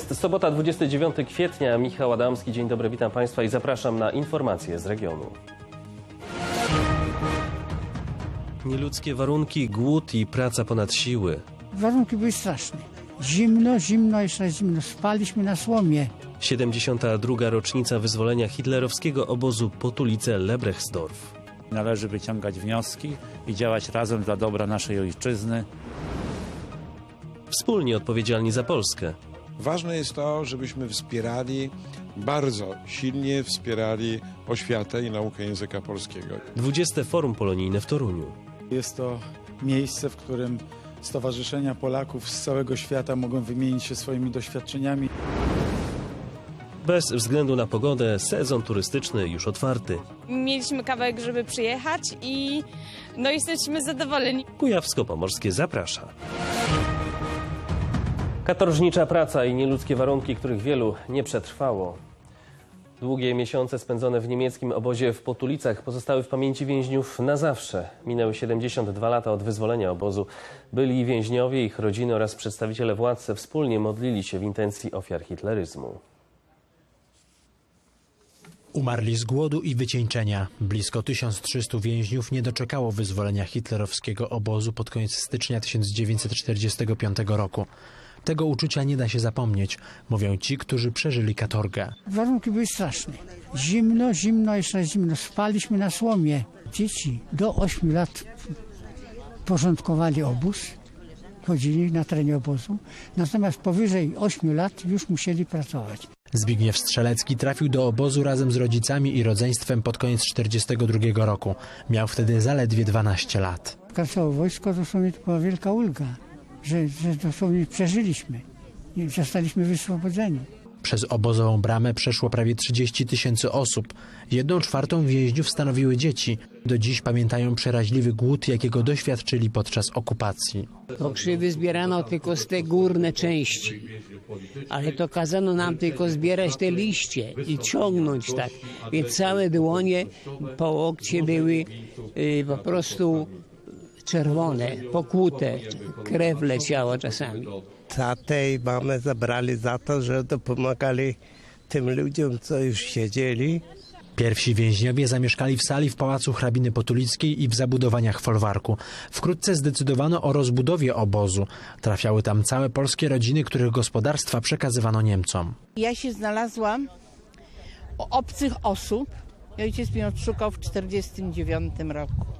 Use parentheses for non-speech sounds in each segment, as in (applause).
Jest sobota 29 kwietnia. Michał Adamski, dzień dobry, witam Państwa i zapraszam na informacje z regionu. Nieludzkie warunki, głód i praca ponad siły. Warunki były straszne. Zimno, zimno, jeszcze raz zimno. Spaliśmy na słomie. 72. rocznica wyzwolenia hitlerowskiego obozu Potulice-Lebrechtsdorf. Należy wyciągać wnioski i działać razem dla dobra naszej ojczyzny. Wspólnie odpowiedzialni za Polskę. Ważne jest to, żebyśmy wspierali, bardzo silnie wspierali oświatę i naukę języka polskiego. 20. Forum Polonijne w Toruniu. Jest to miejsce, w którym stowarzyszenia Polaków z całego świata mogą wymienić się swoimi doświadczeniami. Bez względu na pogodę, sezon turystyczny już otwarty. Mieliśmy kawałek, żeby przyjechać i no jesteśmy zadowoleni. Kujawsko-Pomorskie zaprasza. Katorżnicza praca i nieludzkie warunki, których wielu nie przetrwało. Długie miesiące spędzone w niemieckim obozie w Potulicach pozostały w pamięci więźniów na zawsze. Minęły 72 lata od wyzwolenia obozu. Byli więźniowie, ich rodziny oraz przedstawiciele władz wspólnie modlili się w intencji ofiar hitleryzmu. Umarli z głodu i wycieńczenia. Blisko 1300 więźniów nie doczekało wyzwolenia hitlerowskiego obozu pod koniec stycznia 1945 roku. Tego uczucia nie da się zapomnieć, mówią ci, którzy przeżyli katorgę. Warunki były straszne. Zimno, zimno, jeszcze raz zimno. Spaliśmy na słomie. Dzieci do 8 lat porządkowali obóz, chodzili na terenie obozu. Natomiast powyżej 8 lat już musieli pracować. Zbigniew Strzelecki trafił do obozu razem z rodzicami i rodzeństwem pod koniec 1942 roku. Miał wtedy zaledwie 12 lat. Pracowało wojsko, to była wielka ulga, że, że dosłownie przeżyliśmy. i Zostaliśmy wyswobodzeni. Przez obozową bramę przeszło prawie 30 tysięcy osób. Jedną czwartą więźniów stanowiły dzieci. Do dziś pamiętają przeraźliwy głód, jakiego doświadczyli podczas okupacji. Pokrzywy zbierano tylko z te górne części. Ale to kazano nam tylko zbierać te liście i ciągnąć tak. Więc całe dłonie po łokcie były y, po prostu czerwone, pokłute. Krew leciała czasami. tatę i mamę zabrali za to, że dopomagali tym ludziom, co już siedzieli. Pierwsi więźniowie zamieszkali w sali w Pałacu Hrabiny Potulickiej i w zabudowaniach folwarku. Wkrótce zdecydowano o rozbudowie obozu. Trafiały tam całe polskie rodziny, których gospodarstwa przekazywano Niemcom. Ja się znalazłam o obcych osób. Ojciec mnie odszukał w 1949 roku.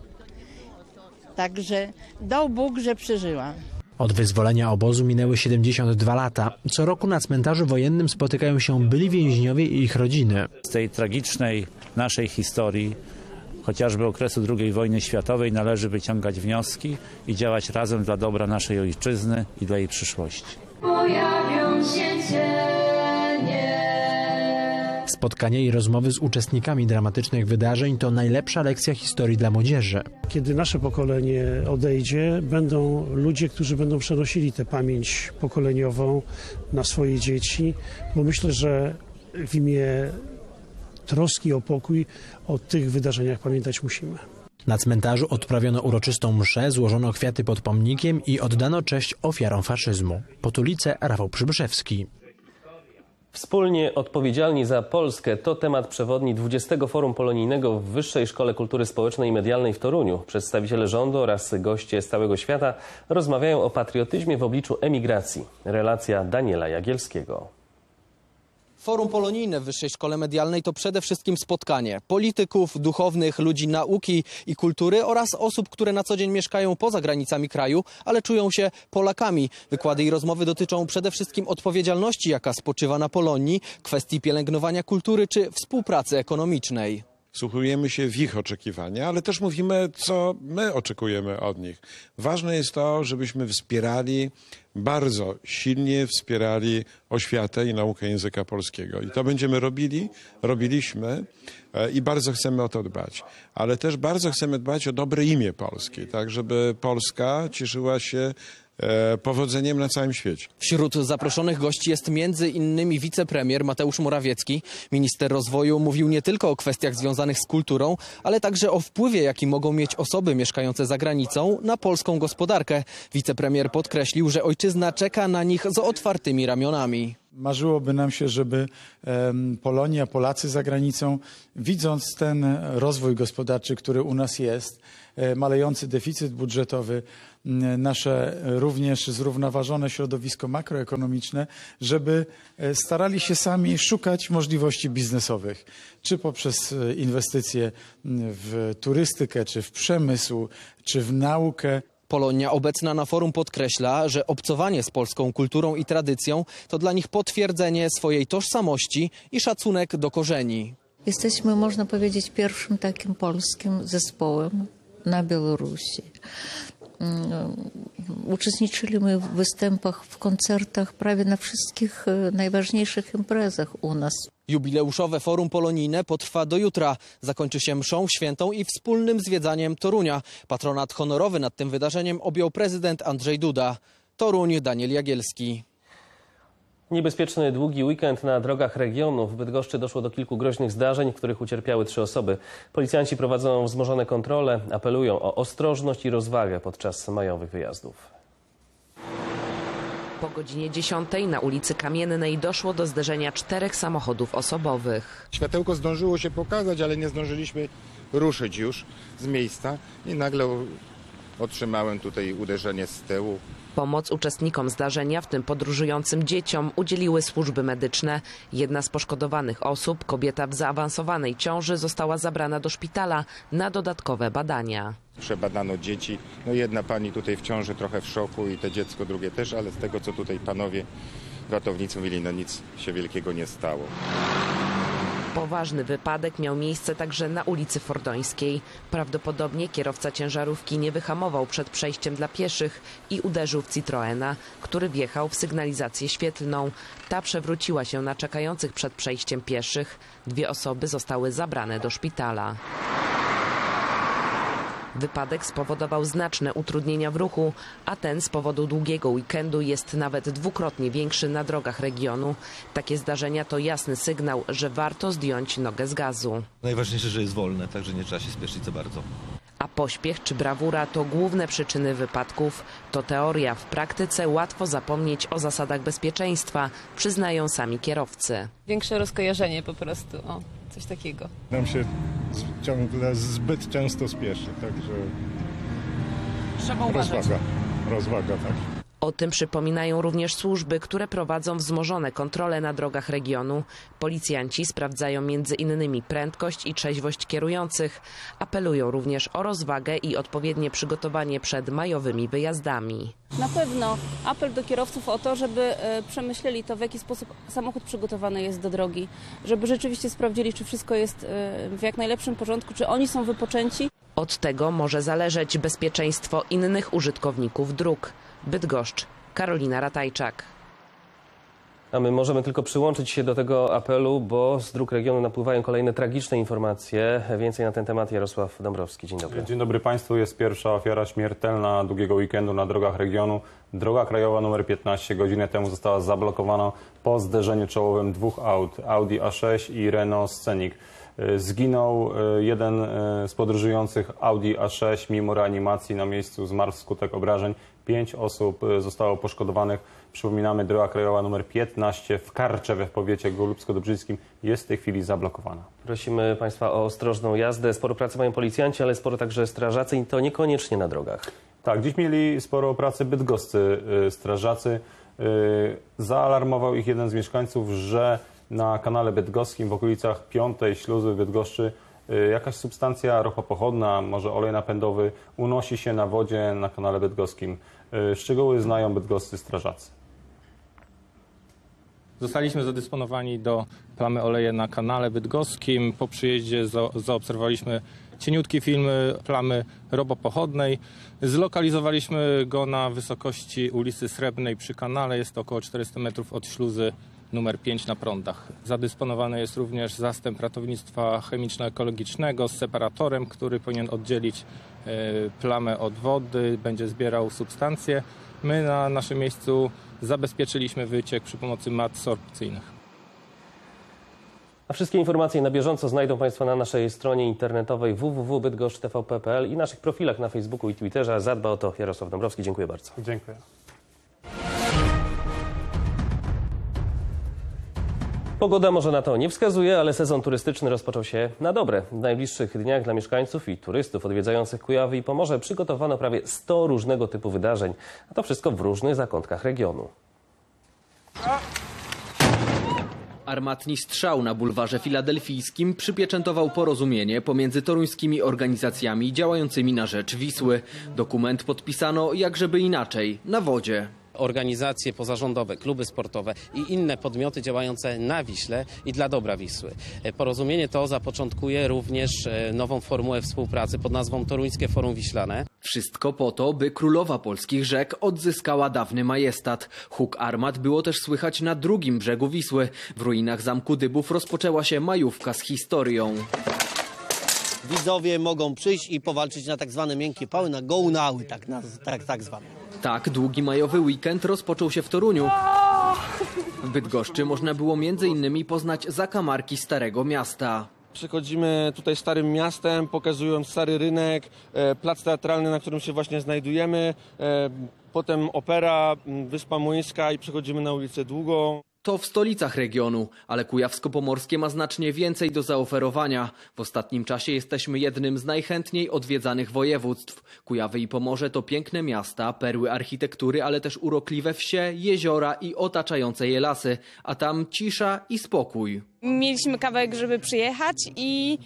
Także dał Bóg, że przeżyłam. Od wyzwolenia obozu minęły 72 lata. Co roku na cmentarzu wojennym spotykają się byli więźniowie i ich rodziny. Z tej tragicznej naszej historii, chociażby okresu II wojny światowej, należy wyciągać wnioski i działać razem dla dobra naszej ojczyzny i dla jej przyszłości. Pojawią się cienie. Spotkania i rozmowy z uczestnikami dramatycznych wydarzeń to najlepsza lekcja historii dla młodzieży. Kiedy nasze pokolenie odejdzie, będą ludzie, którzy będą przenosili tę pamięć pokoleniową na swoje dzieci, bo myślę, że w imię troski o pokój o tych wydarzeniach pamiętać musimy. Na cmentarzu odprawiono uroczystą mszę, złożono kwiaty pod pomnikiem i oddano cześć ofiarom faszyzmu. Potulice Rafał Przybyszewski. Wspólnie odpowiedzialni za Polskę to temat przewodni 20. Forum Polonijnego w Wyższej Szkole Kultury Społecznej i Medialnej w Toruniu. Przedstawiciele rządu oraz goście z całego świata rozmawiają o patriotyzmie w obliczu emigracji. Relacja Daniela Jagielskiego. Forum Polonijne w Wyższej Szkole Medialnej to przede wszystkim spotkanie polityków, duchownych, ludzi nauki i kultury oraz osób, które na co dzień mieszkają poza granicami kraju, ale czują się Polakami. Wykłady i rozmowy dotyczą przede wszystkim odpowiedzialności, jaka spoczywa na Polonii, kwestii pielęgnowania kultury czy współpracy ekonomicznej. Wsłuchujemy się w ich oczekiwania, ale też mówimy, co my oczekujemy od nich. Ważne jest to, żebyśmy wspierali, bardzo silnie wspierali oświatę i naukę języka polskiego. I to będziemy robili, robiliśmy e, i bardzo chcemy o to dbać. Ale też bardzo chcemy dbać o dobre imię Polski, tak żeby Polska cieszyła się e, powodzeniem na całym świecie. Wśród zaproszonych gości jest między innymi wicepremier Mateusz Morawiecki. Minister rozwoju mówił nie tylko o kwestiach związanych z kulturą, ale także o wpływie, jaki mogą mieć osoby mieszkające za granicą na polską gospodarkę. Wicepremier podkreślił, że ojczyzna czeka na nich z otwartymi ramionami. Marzyłoby nam się, żeby Polonia, Polacy za granicą, widząc ten rozwój gospodarczy, który u nas jest, e, malejący deficyt budżetowy, nasze również zrównoważone środowisko makroekonomiczne, żeby e, starali się sami szukać możliwości biznesowych, czy poprzez e, inwestycje w turystykę, czy w przemysł, czy w naukę. Polonia obecna na forum podkreśla, że obcowanie z polską kulturą i tradycją to dla nich potwierdzenie swojej tożsamości i szacunek do korzeni. Jesteśmy, można powiedzieć, pierwszym takim polskim zespołem na Białorusi. Mm, Uczestniczyliśmy w występach, w koncertach prawie na wszystkich e, najważniejszych imprezach u nas. Jubileuszowe forum polonijne potrwa do jutra. Zakończy się mszą świętą i wspólnym zwiedzaniem Torunia. Patronat honorowy nad tym wydarzeniem objął prezydent Andrzej Duda. Toruń, Daniel Jagielski. Niebezpieczny długi weekend na drogach regionu. W Bydgoszczy doszło do kilku groźnych zdarzeń, w których ucierpiały trzy osoby. Policjanci prowadzą wzmożone kontrole, apelują o ostrożność i rozwagę podczas majowych wyjazdów. Po godzinie 10 na ulicy Kamiennej doszło do zderzenia czterech samochodów osobowych. Światełko zdążyło się pokazać, ale nie zdążyliśmy ruszyć już z miejsca i nagle otrzymałem tutaj uderzenie z tyłu. Pomoc uczestnikom zdarzenia, w tym podróżującym dzieciom, udzieliły służby medyczne. Jedna z poszkodowanych osób, kobieta w zaawansowanej ciąży, została zabrana do szpitala na dodatkowe badania. Przebadano dzieci. No jedna pani tutaj w ciąży trochę w szoku i te dziecko drugie też, ale z tego co tutaj panowie ratownicy mówili, no nic się wielkiego nie stało. Poważny wypadek miał miejsce także na ulicy Fordońskiej. Prawdopodobnie kierowca ciężarówki nie wyhamował przed przejściem dla pieszych i uderzył w Citroena, który wjechał w sygnalizację świetlną. Ta przewróciła się na czekających przed przejściem pieszych. Dwie osoby zostały zabrane do szpitala. Wypadek spowodował znaczne utrudnienia w ruchu, a ten z powodu długiego weekendu jest nawet dwukrotnie większy na drogach regionu. Takie zdarzenia to jasny sygnał, że warto zdjąć nogę z gazu. Najważniejsze, że jest wolne, także nie trzeba się spieszyć za bardzo. A pośpiech czy brawura to główne przyczyny wypadków. To teoria. W praktyce łatwo zapomnieć o zasadach bezpieczeństwa, przyznają sami kierowcy. Większe rozkojarzenie po prostu, o, coś takiego. Nam się z- ciągle zbyt często spieszy, także Trzeba uważać. rozwaga, rozwaga, tak. O tym przypominają również służby, które prowadzą wzmożone kontrole na drogach regionu. Policjanci sprawdzają innymi prędkość i trzeźwość kierujących. Apelują również o rozwagę i odpowiednie przygotowanie przed majowymi wyjazdami. Na pewno apel do kierowców o to, żeby e, przemyśleli to, w jaki sposób samochód przygotowany jest do drogi, żeby rzeczywiście sprawdzili, czy wszystko jest e, w jak najlepszym porządku, czy oni są wypoczęci. Od tego może zależeć bezpieczeństwo innych użytkowników dróg. Bydgoszcz, Karolina Ratajczak. A my możemy tylko przyłączyć się do tego apelu, bo z dróg regionu napływają kolejne tragiczne informacje. Więcej na ten temat Jarosław Dąbrowski. Dzień dobry. Dzień dobry Państwu. Jest pierwsza ofiara śmiertelna długiego weekendu na drogach regionu. Droga krajowa nr 15 godzinę temu została zablokowana po zderzeniu czołowym dwóch aut, Audi A6 i Renault Scenic. Y, Zginął y, jeden y, z podróżujących Audi A6 mimo reanimacji na miejscu zmarł wskutek obrażeń. Pięć osób y, zostało poszkodowanych. Przypominamy, droga krajowa nr 15 w Karczewie w powiecie golubsko-dobrzyńskim jest w tej chwili zablokowana. Prosimy Państwa o ostrożną jazdę. Sporo pracy mają policjanci, ale sporo także strażacy i to niekoniecznie na drogach. Tak, dziś mieli sporo pracy bydgoscy y, strażacy. Y, Zaalarmował ich jeden z mieszkańców, że na kanale bydgoskim w okolicach piątej śluzy w Bydgoszczy jakaś substancja ropopochodna, może olej napędowy unosi się na wodzie na kanale bydgoskim. Y, Szczegóły znają bydgoscy strażacy. Zostaliśmy zadysponowani do plamy oleje na kanale bydgoskim. Po przyjeździe za- zaobserwowaliśmy cieniutki film plamy robopochodnej. Zlokalizowaliśmy go na wysokości ulicy Srebrnej przy kanale. Jest to około 400 metrów od śluzy numer 5 na prądach. Zadysponowany jest również zastęp ratownictwa chemiczno-ekologicznego z separatorem, który powinien oddzielić e, plamę od wody, będzie zbierał substancje. My na naszym miejscu zabezpieczyliśmy wyciek przy pomocy mat sorpcyjnych. A wszystkie informacje na bieżąco znajdą Państwo na naszej stronie internetowej www.bydgoszcz.tvp.pl i naszych profilach na Facebooku i Twitterze. Zadba o to Jarosław Dąbrowski. Dziękuję bardzo. Dziękuję. Pogoda może na to nie wskazuje, ale sezon turystyczny rozpoczął się na dobre. W najbliższych dniach dla mieszkańców i turystów odwiedzających Kujawy i Pomorze przygotowano prawie 100 różnego typu wydarzeń, a to wszystko w różnych zakątkach regionu. Armatni strzał na bulwarze filadelfijskim przypieczętował porozumienie pomiędzy toruńskimi organizacjami działającymi na rzecz Wisły. Dokument podpisano jakżeby inaczej, na wodzie. Organizacje pozarządowe, kluby sportowe i inne podmioty działające na Wiśle i dla dobra Wisły. E, Porozumienie to zapoczątkuje również e, nową formułę współpracy pod nazwą Toruńskie Forum Wiślane. Wszystko po to, by królowa polskich rzek odzyskała dawny majestat. Huk armat było też słychać na drugim brzegu Wisły. W ruinach zamku Dybów rozpoczęła się majówka z historią. Widzowie mogą przyjść i powalczyć na tak zwane miękkie pały, na gołnały, tak, naz- tak, tak zwane. Tak, długi majowy weekend rozpoczął się w Toruniu. W Bydgoszczy można było między innymi poznać zakamarki Starego Miasta. Przechodzimy tutaj starym miastem, pokazując stary rynek, e, plac teatralny, na którym się właśnie znajdujemy, e, potem opera, Wyspa Młyńska i przechodzimy na ulicę Długą. To w stolicach regionu, ale Kujawsko-Pomorskie ma znacznie więcej do zaoferowania. W ostatnim czasie jesteśmy jednym z najchętniej odwiedzanych województw. Kujawy i Pomorze to piękne miasta, perły architektury, ale też urokliwe wsie, jeziora i otaczające je lasy, a tam cisza i spokój. Mieliśmy kawałek, żeby przyjechać i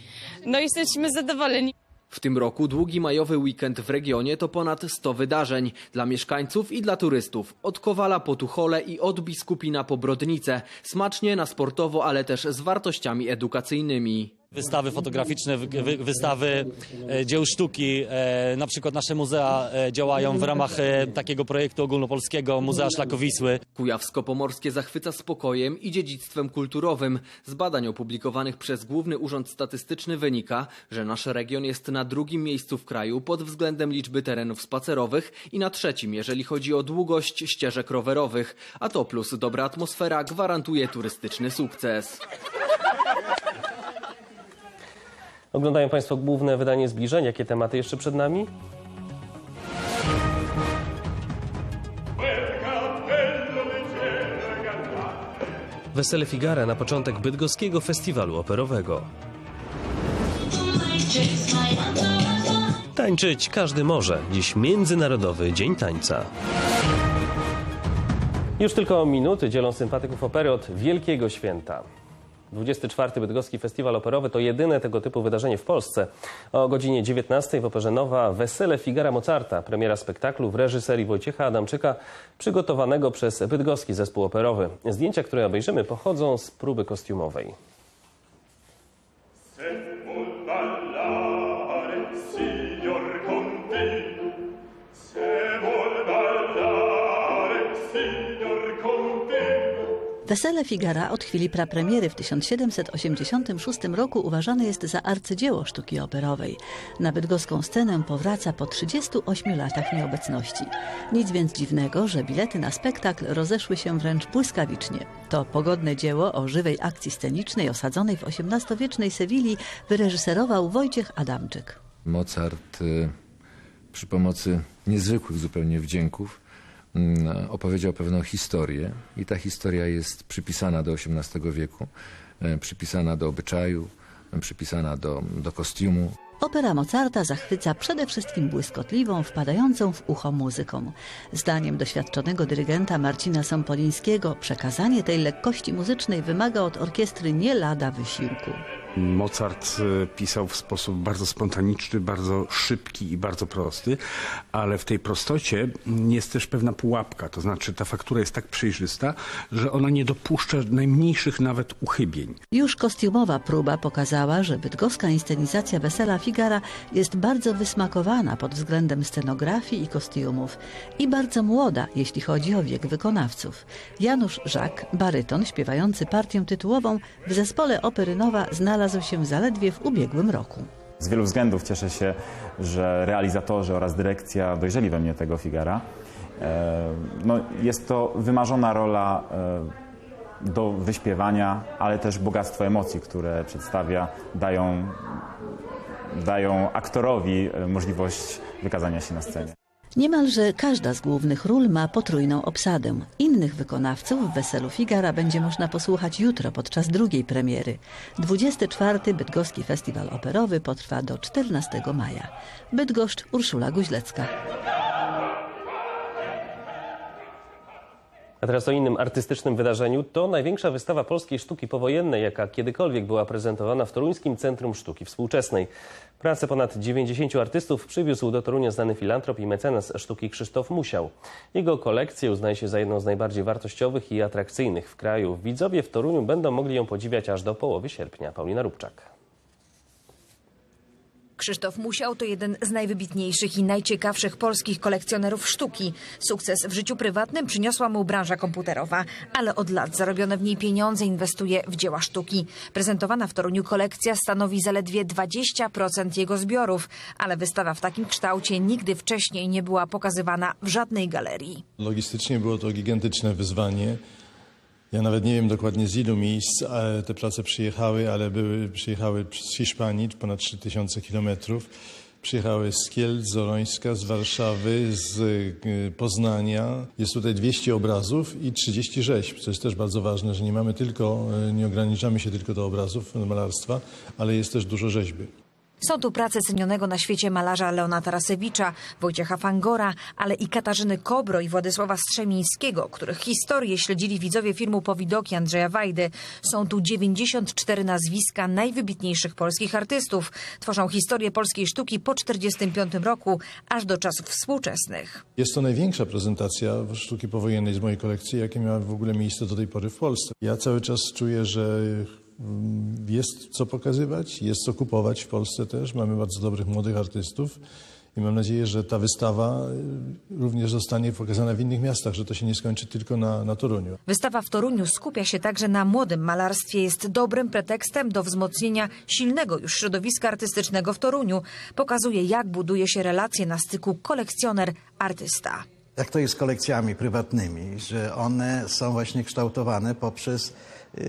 no jesteśmy zadowoleni. W tym roku długi majowy weekend w regionie to ponad 100 wydarzeń dla mieszkańców i dla turystów. Od Kowala po Tuchole i od Biskupina po Brodnicę. Smacznie na sportowo, ale też z wartościami edukacyjnymi. Wystawy fotograficzne, wy- wy- wystawy e, dzieł sztuki. E, na przykład nasze muzea e, działają w ramach takiego projektu ogólnopolskiego Muzea Szlakowisły. Kujawsko-Pomorskie zachwyca spokojem i dziedzictwem kulturowym. Z badań opublikowanych przez Główny Urząd Statystyczny wynika, że nasz region jest na drugim miejscu w kraju pod względem liczby terenów spacerowych i na trzecim, jeżeli chodzi o długość ścieżek rowerowych. A to plus dobra atmosfera gwarantuje turystyczny sukces. Oglądają Państwo główne wydanie zbliżeń. Jakie tematy jeszcze przed nami? Wesele Figara na początek bydgoskiego festiwalu operowego. Tańczyć każdy może. Dziś Międzynarodowy Dzień Tańca. Już tylko minuty dzielą sympatyków opery od Wielkiego Święta. 24. Bydgoski Festiwal Operowy to jedyne tego typu wydarzenie w Polsce. O godzinie 19 w Operze Nowa Wesele Figara Mozarta, premiera spektaklu w reżyserii Wojciecha Adamczyka, przygotowanego przez bydgoski zespół operowy. Zdjęcia, które obejrzymy, pochodzą z próby kostiumowej. Wesele Figara od chwili prapremiery w 1786 roku uważane jest za arcydzieło sztuki operowej. Na bydgoską scenę powraca po 38 latach nieobecności. Nic więc dziwnego, że bilety na spektakl rozeszły się wręcz błyskawicznie. To pogodne dzieło o żywej akcji scenicznej osadzonej w XVIII-wiecznej Sewilli wyreżyserował Wojciech Adamczyk. Mozart y, przy pomocy niezwykłych zupełnie wdzięków opowiedział pewną historię i ta historia jest przypisana do XVIII wieku, e, przypisana do obyczaju, e, przypisana do, do kostiumu. Opera Mozarta zachwyca przede wszystkim błyskotliwą, wpadającą w ucho muzyką. Zdaniem doświadczonego dyrygenta Marcina Sompolińskiego przekazanie tej lekkości muzycznej wymaga od orkiestry nie lada wysiłku. Mozart e, pisał w sposób bardzo spontaniczny, bardzo szybki i bardzo prosty, ale w tej prostocie jest też pewna pułapka, to znaczy ta faktura jest tak przejrzysta, że ona nie dopuszcza najmniejszych nawet uchybień. Już kostiumowa próba pokazała, że bydgoska inscenizacja Wesela Figara jest bardzo wysmakowana pod względem scenografii i kostiumów i bardzo młoda, jeśli chodzi o wiek wykonawców. Janusz Żak, baryton śpiewający partię tytułową w zespole Opery Nowa znalazł się zaledwie w ubiegłym roku. Z wielu względów cieszę się, że realizatorzy oraz dyrekcja dojrzeli we mnie tego Figara. E, No, jest to wymarzona rola e, do wyśpiewania, ale też bogactwo emocji, które przedstawia, dają, dają aktorowi e, możliwość wykazania się na scenie. Niemalże każda z głównych ról ma potrójną obsadę. Innych wykonawców w Weselu Figara będzie można posłuchać jutro podczas drugiej premiery. 24. Bydgoski Festiwal Operowy potrwa do 14 maja. Bydgoszcz, Urszula Guźlecka. A teraz o innym artystycznym wydarzeniu. To największa wystawa polskiej sztuki powojennej, jaka kiedykolwiek była prezentowana w Toruńskim Centrum Sztuki Współczesnej. Pracę ponad 90 artystów przywiózł do Torunia znany filantrop i mecenas sztuki Krzysztof Musiał. Jego kolekcję uznaje się za jedną z najbardziej wartościowych i atrakcyjnych w kraju. Widzowie w Toruniu będą mogli ją podziwiać aż do połowy sierpnia. Paulina Rubczak. Krzysztof Musiał to jeden z najwybitniejszych i najciekawszych polskich kolekcjonerów sztuki. Sukces w życiu prywatnym przyniosła mu branża komputerowa, ale od lat zarobione w niej pieniądze inwestuje w dzieła sztuki. Prezentowana w Toruniu kolekcja stanowi zaledwie 20% jego zbiorów, ale wystawa w takim kształcie nigdy wcześniej nie była pokazywana w żadnej galerii. Logistycznie było to gigantyczne wyzwanie. Ja nawet nie wiem dokładnie z ilu miejsc te prace przyjechały, ale były, przyjechały z Hiszpanii, ponad 3000 kilometrów. Przyjechały z Kielc, z Orońska, z Warszawy, z e, Poznania. Jest tutaj 200 obrazów i 30 rzeźb, co jest też bardzo ważne, że nie mamy tylko, e, nie ograniczamy się tylko do obrazów, do malarstwa, ale jest też dużo rzeźby. Są tu prace cenionego na świecie malarza Leona Tarasewicza, Wojciecha Fangora, ale i Katarzyny Kobro i Władysława Strzemińskiego, których historię śledzili widzowie filmu Powidoki Andrzeja Wajdy. Są tu 94 nazwiska najwybitniejszych polskich artystów. Tworzą historię polskiej sztuki po 1945 roku, aż do czasów współczesnych. Jest to największa prezentacja sztuki powojennej z mojej kolekcji, jakie miała w ogóle miejsce do tej pory w Polsce. Ja cały czas czuję, że jest co pokazywać, jest co kupować w Polsce też. Mamy bardzo dobrych młodych artystów i mam nadzieję, że ta wystawa y, również zostanie pokazana w innych miastach, że to się nie skończy tylko na, na Toruniu. Wystawa w Toruniu skupia się także na młodym malarstwie. Jest dobrym pretekstem do wzmocnienia silnego już środowiska artystycznego w Toruniu. Pokazuje, jak buduje się relacje na styku kolekcjoner-artysta. Jak to jest z kolekcjami prywatnymi, że one są właśnie kształtowane poprzez yy,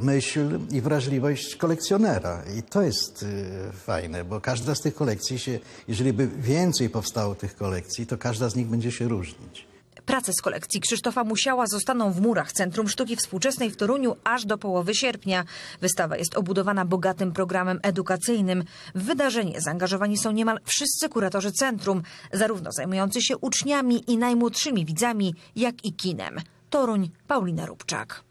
myśl i wrażliwość kolekcjonera. I to jest yy, fajne, bo każda z tych kolekcji się, jeżeli by więcej powstało tych kolekcji, to każda z nich będzie się różnić. Prace z kolekcji Krzysztofa Musiała zostaną w murach Centrum Sztuki Współczesnej w Toruniu aż do połowy sierpnia. Wystawa jest obudowana bogatym programem edukacyjnym. W wydarzenie zaangażowani są niemal wszyscy kuratorzy centrum, zarówno zajmujący się uczniami i najmłodszymi widzami, jak i kinem. Toruń, Paulina Rubczak.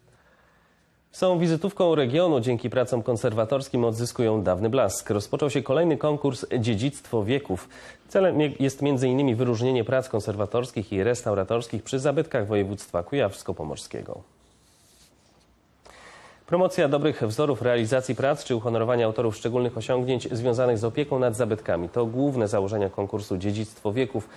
Są wizytówką regionu. Dzięki pracom konserwatorskim odzyskują dawny blask. Rozpoczął się kolejny konkurs Dziedzictwo wieków. Celem jest m.in. wyróżnienie prac konserwatorskich i restauratorskich przy zabytkach województwa kujawsko-pomorskiego. Promocja dobrych wzorów realizacji prac czy uhonorowanie autorów szczególnych osiągnięć związanych z opieką nad zabytkami to główne założenia konkursu Dziedzictwo wieków.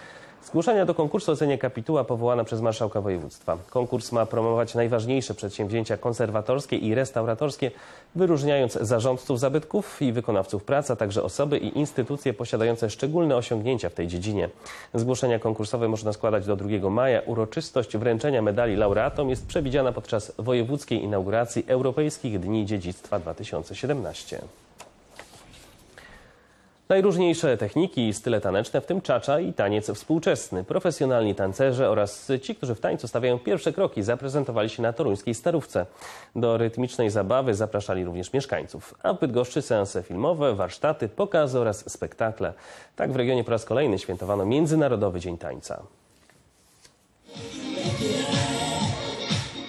Zgłoszenia do konkursu ocenia kapituła powołana przez marszałka województwa. Konkurs ma promować najważniejsze przedsięwzięcia konserwatorskie i restauratorskie, wyróżniając zarządców zabytków i wykonawców prac, a także osoby i instytucje posiadające szczególne osiągnięcia w tej dziedzinie. Zgłoszenia konkursowe można składać do 2 maja. Uroczystość wręczenia medali laureatom jest przewidziana podczas wojewódzkiej inauguracji Europejskich Dni Dziedzictwa 2017. Najróżniejsze techniki i style taneczne, w tym czacza i taniec współczesny. Profesjonalni tancerze oraz ci, którzy w tańcu stawiają pierwsze kroki, zaprezentowali się na toruńskiej Starówce. Do rytmicznej zabawy zapraszali również mieszkańców. A w Bydgoszczy seanse filmowe, warsztaty, pokazy oraz spektakle. Tak w regionie po raz kolejny świętowano Międzynarodowy Dzień Tańca.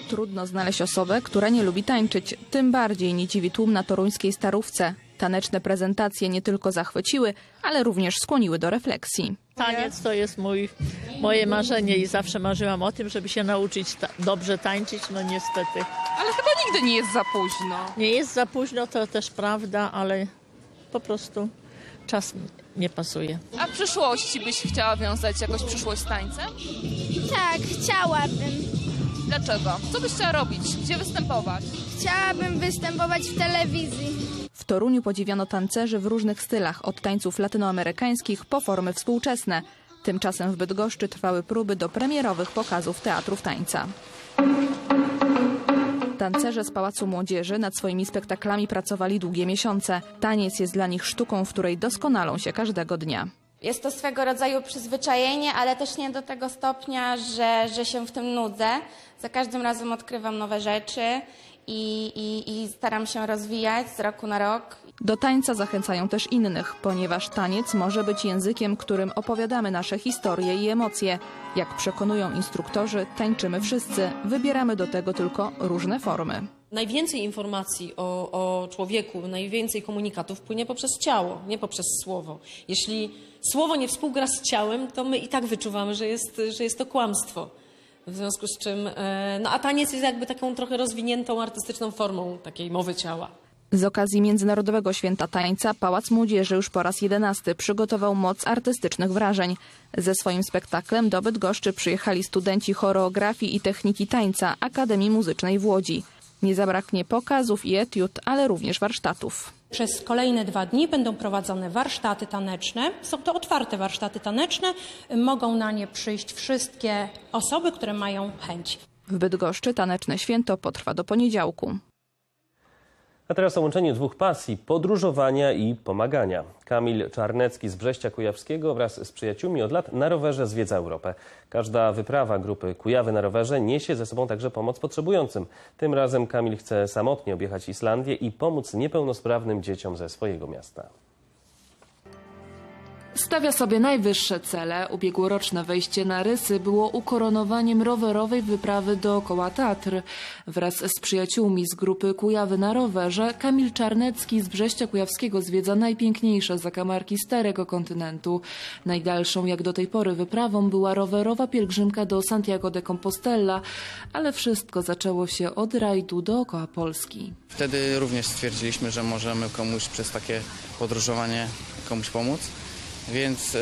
Trudno znaleźć osobę, która nie lubi tańczyć. Tym bardziej nie dziwi tłum na toruńskiej Starówce. Taneczne prezentacje nie tylko zachwyciły, ale również skłoniły do refleksji. Taniec to jest mój, moje marzenie i zawsze marzyłam o tym, żeby się nauczyć ta dobrze tańczyć, no niestety. Ale chyba nigdy nie jest za późno. Nie jest za późno, to też prawda, ale po prostu czas nie pasuje. A w przyszłości byś chciała wiązać jakoś przyszłość z tańcem? Tak, chciałabym. Dlaczego? Co byś chciała robić? Gdzie występować? Chciałabym występować w telewizji. Toruniu podziwiano tancerzy w różnych stylach, od tańców latynoamerykańskich po formy współczesne. Tymczasem w Bydgoszczy trwały próby do premierowych pokazów teatrów tańca. Tancerze z Pałacu Młodzieży nad swoimi spektaklami pracowali długie miesiące. Taniec jest dla nich sztuką, w której doskonalą się każdego dnia. Jest to swego rodzaju przyzwyczajenie, ale też nie do tego stopnia, że, że się w tym nudzę. Za każdym razem odkrywam nowe rzeczy i, i, i staram się rozwijać z roku na rok. Do tańca zachęcają też innych, ponieważ taniec może być językiem, którym opowiadamy nasze historie i emocje. Jak przekonują instruktorzy, tańczymy wszyscy, wybieramy do tego tylko różne formy. Najwięcej informacji o, o człowieku, najwięcej komunikatów płynie poprzez ciało, nie poprzez słowo. Jeśli słowo nie współgra z ciałem, to my i tak wyczuwamy, że jest, że jest to kłamstwo. W związku z czym, e, no a taniec jest jakby taką trochę rozwiniętą artystyczną formą takiej mowy ciała. Z okazji Międzynarodowego Święta Tańca Pałac Młodzieży już po raz jedenasty przygotował moc artystycznych wrażeń. Ze swoim spektaklem do Bydgoszczy przyjechali studenci choreografii i techniki tańca Akademii Muzycznej w Łodzi. Nie zabraknie pokazów i etiud, ale również warsztatów. Przez kolejne dwa dni będą prowadzone warsztaty taneczne. Są to otwarte warsztaty taneczne. Mogą na nie przyjść wszystkie osoby, które mają chęć. W Bydgoszczy taneczne święto potrwa do poniedziałku. A teraz o łączeniu dwóch pasji podróżowania i pomagania. Kamil Czarnecki z Brześcia Kujawskiego wraz z przyjaciółmi od lat na rowerze zwiedza Europę. Każda wyprawa grupy Kujawy na rowerze niesie ze sobą także pomoc potrzebującym. Tym razem Kamil chce samotnie objechać Islandię i pomóc niepełnosprawnym dzieciom ze swojego miasta. Stawia sobie najwyższe cele. Ubiegłoroczne wejście na rysy było ukoronowaniem rowerowej wyprawy dookoła Tatr. Wraz z przyjaciółmi z grupy Kujawy na rowerze Kamil Czarnecki z Brześcia Kujawskiego zwiedza najpiękniejsze zakamarki Starego Kontynentu. Najdalszą jak do tej pory wyprawą była rowerowa pielgrzymka do Santiago de Compostela, ale wszystko zaczęło się od rajdu dookoła Polski. Wtedy również stwierdziliśmy, że możemy komuś przez takie podróżowanie komuś pomóc. Więc e,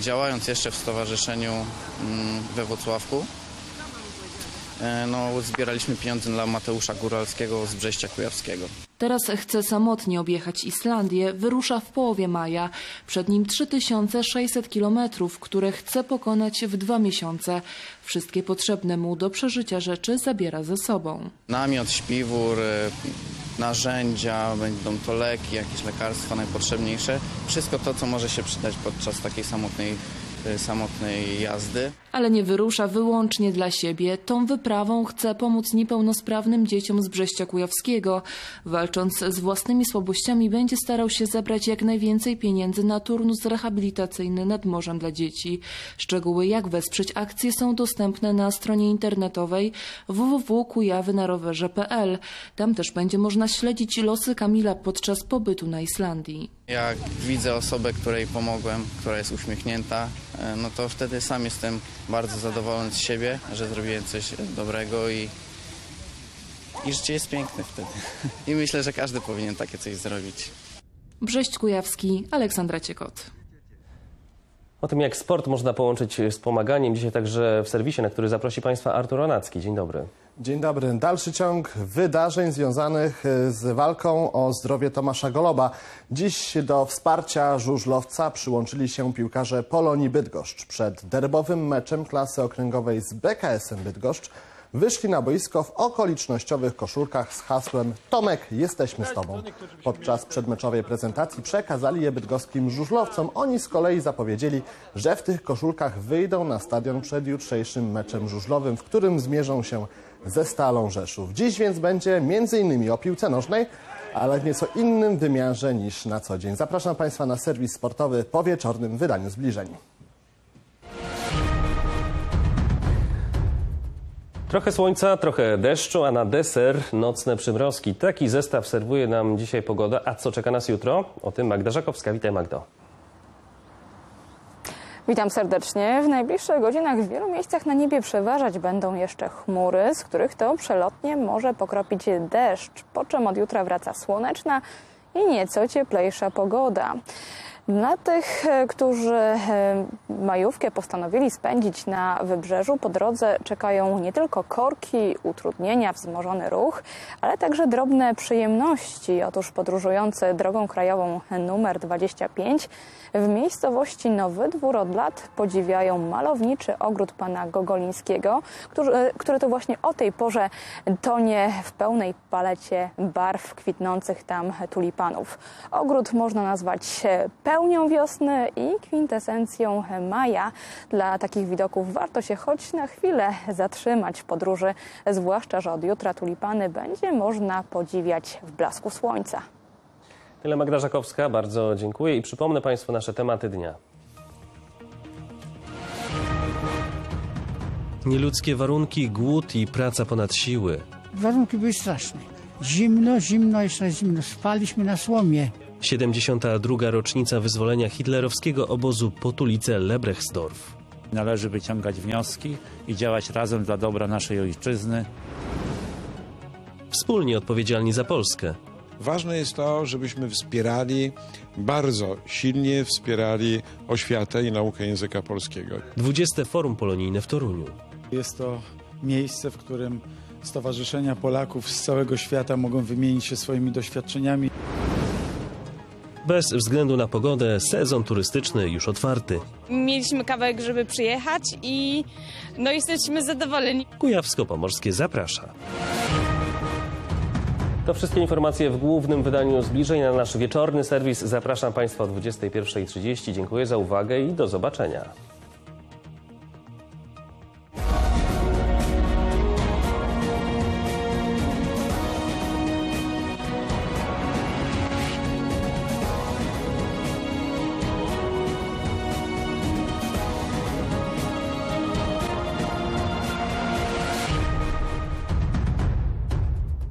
działając jeszcze w stowarzyszeniu mm, we Włocławku, no, zbieraliśmy pieniądze dla Mateusza Góralskiego z Brześcia Kujawskiego. Teraz chce samotnie objechać Islandię, wyrusza w połowie maja. Przed nim 3600 kilometrów, które chce pokonać w dwa miesiące. Wszystkie potrzebne mu do przeżycia rzeczy zabiera ze sobą. Namiot, śpiwór, e, narzędzia, będą to leki, jakieś lekarstwa najpotrzebniejsze. Wszystko to, co może się przydać podczas takiej samotnej, e, samotnej jazdy. Ale nie wyrusza wyłącznie dla siebie. Tą wyprawą chce pomóc niepełnosprawnym dzieciom z Brześcia Kujawskiego. Walcząc z własnymi słabościami będzie starał się zebrać jak najwięcej pieniędzy na turnus rehabilitacyjny nad morzem dla dzieci. Szczegóły jak wesprzeć akcję są dostępne na stronie internetowej www.kujawynarowerze.pl. Tam też będzie można śledzić losy Kamila podczas pobytu na Islandii. Jak widzę osobę, której pomogłem, która jest uśmiechnięta, no to wtedy sam jestem bardzo zadowolony z siebie, że zrobiłem coś dobrego i, i życie jest piękne wtedy. (laughs) I myślę, że każdy powinien takie coś zrobić. Brześć Kujawski, Aleksandra Ciekot. O tym, jak sport można połączyć z pomaganiem, dzisiaj także w serwisie, na który zaprosi Państwa Artur Onacki. Dzień dobry. Dzień dobry. Dalszy ciąg wydarzeń związanych e, z walką o zdrowie Tomasza Goloba. Dziś do wsparcia żużlowca przyłączyli się piłkarze Polonii Bydgoszcz. Przed derbowym meczem klasy okręgowej z BKS-em Bydgoszcz wyszli na boisko w okolicznościowych koszulkach z hasłem Tomek, jesteśmy z Tobą. Podczas przedmeczowej prezentacji przekazali je bydgoskim żużlowcom. Oni z kolei zapowiedzieli, że w tych koszulkach wyjdą na stadion przed jutrzejszym meczem żużlowym, w którym zmierzą się ze Stalą Rzeszów. Dziś więc będzie m.in. o piłce nożnej, ale w nieco innym wymiarze niż na co dzień. Zapraszam Państwa na serwis sportowy po wieczornym wydaniu zbliżeń. Trochę słońca, trochę deszczu, a na deser nocne przymrozki. Taki zestaw serwuje nam dzisiaj pogoda. A co czeka nas jutro? O tym Magda Żakowska. Witaj Magdo. Witam serdecznie. W najbliższych godzinach w wielu miejscach na niebie przeważać będą jeszcze chmury, z których to przelotnie może pokropić deszcz, po czym od jutra wraca słoneczna i nieco cieplejsza pogoda. Dla tych, e, którzy e, majówkę postanowili spędzić na wybrzeżu, po drodze czekają nie tylko korki, utrudnienia, wzmożony ruch, ale także drobne przyjemności. Otóż podróżujący drogą krajową numer 25 w miejscowości Nowy Dwór od lat podziwiają malowniczy ogród pana Gogolińskiego, który, który to właśnie o tej porze tonie w pełnej palecie barw kwitnących tam tulipanów. Ogród można nazwać pełnym pełnią wiosny i kwintesencją maja. Dla takich widoków warto się choć na chwilę zatrzymać w podróży, zwłaszcza, że od jutra tulipany będzie można podziwiać w blasku słońca. Tyle Magda Żakowska, bardzo dziękuję i przypomnę Państwu nasze tematy dnia. Nieludzkie warunki, głód i praca ponad siły. Warunki były straszne. Zimno, zimno, jeszcze zimno. Spaliśmy na słomie. 72. rocznica wyzwolenia hitlerowskiego obozu Potulice-Lebrechtsdorf. Należy wyciągać wnioski i działać razem dla dobra naszej ojczyzny. Wspólnie odpowiedzialni za Polskę. Ważne jest to, żebyśmy wspierali, bardzo silnie wspierali oświatę i naukę języka polskiego. 20. Forum Polonijne w Toruniu. Jest to miejsce, w którym stowarzyszenia Polaków z całego świata mogą wymienić się swoimi doświadczeniami. Bez względu na pogodę, sezon turystyczny już otwarty. Mieliśmy kawałek, żeby przyjechać i no jesteśmy zadowoleni. Kujawsko-Pomorskie zaprasza. To wszystkie informacje w głównym wydaniu zbliżeń na nasz wieczorny serwis. Zapraszam Państwa o 21.30. Dziękuję za uwagę i do zobaczenia.